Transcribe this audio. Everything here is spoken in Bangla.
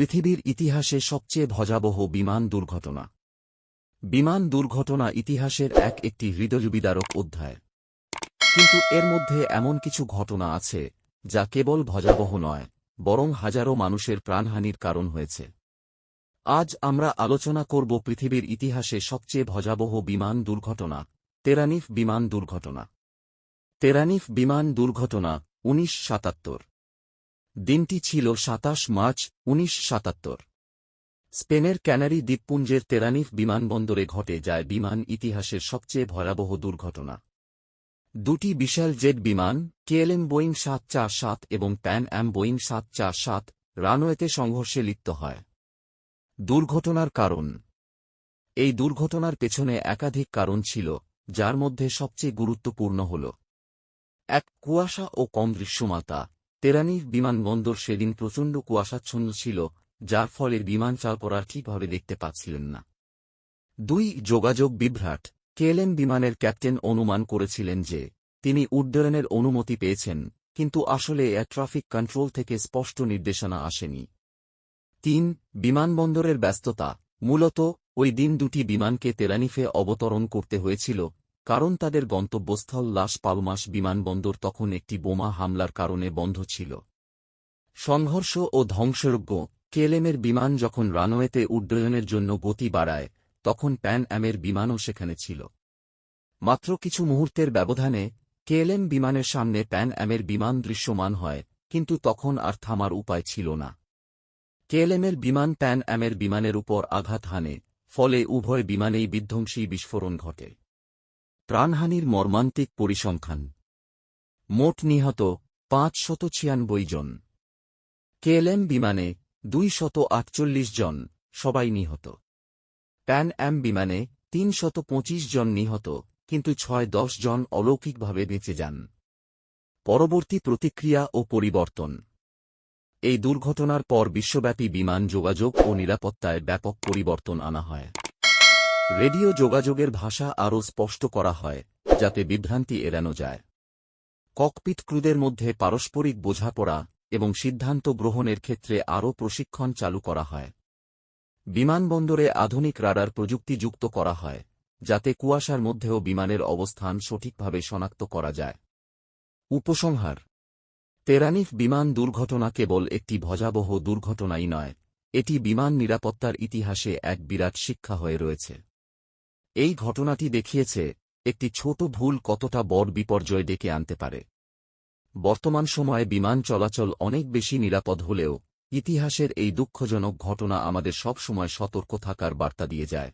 পৃথিবীর ইতিহাসে সবচেয়ে ভজাবহ বিমান দুর্ঘটনা। বিমান দুর্ঘটনা ইতিহাসের এক একটি হৃদয়বিদারক অধ্যায়। কিন্তু এর মধ্যে এমন কিছু ঘটনা আছে, যা কেবল ভজাবহ নয়, বরং হাজারো মানুষের প্রাণহানির কারণ হয়েছে। আজ আমরা আলোচনা করব পৃথিবীর ইতিহাসে সবচেয়ে ভজাবহ বিমান দুর্ঘটনা, তেরানিফ বিমান দুর্ঘটনা। তেরানিফ বিমান দুর্ঘটনা, উনিশ সাতাত্তর। দিনটি ছিল সাতাশ মার্চ, উনিশ সাতাত্তর। স্পেনের ক্যানারি দ্বীপপুঞ্জের তেরানিফ বিমানবন্দরে ঘটে যায় বিমান ইতিহাসের সবচেয়ে ভয়াবহ দুর্ঘটনা। দুটি বিশাল জেট বিমান, কেএলএম বোয়িং সাত চার সাত এবং প্যান অ্যাম বোয়িং সাত চার সাত, রানওয়েতে সংঘর্ষে লিপ্ত হয়। দুর্ঘটনার কারণ। এই দুর্ঘটনার পেছনে একাধিক কারণ ছিল, যার মধ্যে সবচেয়ে গুরুত্বপূর্ণ হল এক কুয়াশা ও কম দৃশ্যমাতা তেরানির বিমানবন্দর সেদিন প্রচণ্ড কুয়াশাচ্ছন্ন ছিল, যার ফলে বিমান চালকরা ঠিকভাবে দেখতে পাচ্ছিলেন না। দুই যোগাযোগ বিভ্রাট, কেএলএম বিমানের ক্যাপ্টেন অনুমান করেছিলেন যে, তিনি উড্ডয়নের অনুমতি পেয়েছেন, কিন্তু আসলে এয়ার ট্রাফিক কন্ট্রোল থেকে স্পষ্ট নির্দেশনা আসেনি। তিন, বিমানবন্দরের ব্যস্ততা, মূলত ওই দিন দুটি বিমানকে তেরানিফে অবতরণ করতে হয়েছিল কারণ তাদের গন্তব্যস্থল লাস পালমাস বিমানবন্দর তখন একটি বোমা হামলার কারণে বন্ধ ছিল। সংঘর্ষ ও ধ্বংসযোগ্য কেএলএমের বিমান যখন রানওয়েতে উড্ডয়নের জন্য গতি বাড়ায়, তখন প্যান অ্যামের বিমানও সেখানে ছিল। মাত্র কিছু মুহূর্তের ব্যবধানে, কেএলএম বিমানের সামনে প্যান অ্যামের বিমান দৃশ্যমান হয়, কিন্তু তখন আর থামার উপায় ছিল না। কেএলএমের বিমান প্যান অ্যামের বিমানের উপর আঘাত হানে, ফলে উভয় বিমানেই বিধ্বংসী বিস্ফোরণ ঘটে। প্রাণহানির মর্মান্তিক পরিসংখ্যান। মোট নিহত পাঁচ শত ছিয়ানব্বই জন। কেএলএম বিমানে দুই শত আটচল্লিশ জন সবাই নিহত। প্যান অ্যাম বিমানে তিন শত পঁচিশ জন নিহত, কিন্তু ছয় দশ জন অলৌকিকভাবে বেঁচে যান। পরবর্তী প্রতিক্রিয়া ও পরিবর্তন। এই দুর্ঘটনার পর বিশ্বব্যাপী বিমান যোগাযোগ ও নিরাপত্তায় ব্যাপক পরিবর্তন আনা হয়। রেডিও যোগাযোগের ভাষা আরও স্পষ্ট করা হয়, যাতে বিভ্রান্তি এড়ানো যায়। ককপিট ক্রুদের মধ্যে পারস্পরিক বোঝাপড়া এবং সিদ্ধান্ত গ্রহণের ক্ষেত্রে আরও প্রশিক্ষণ চালু করা হয়। বিমানবন্দরে আধুনিক রাডার প্রযুক্তি যুক্ত করা হয়, যাতে কুয়াশার মধ্যেও বিমানের অবস্থান সঠিকভাবে শনাক্ত করা যায়। উপসংহার। তেরানিফ বিমান দুর্ঘটনা কেবল একটি ভজাবহ দুর্ঘটনাই নয়, এটি বিমান নিরাপত্তার ইতিহাসে এক বিরাট শিক্ষা হয়ে রয়েছে। এই ঘটনাটি দেখিয়েছে একটি ছোট ভুল কতটা বড় বিপর্যয় ডেকে আনতে পারে। বর্তমান সময়ে বিমান চলাচল অনেক বেশি নিরাপদ হলেও ইতিহাসের এই দুঃখজনক ঘটনা আমাদের সব সময় সতর্ক থাকার বার্তা দিয়ে যায়।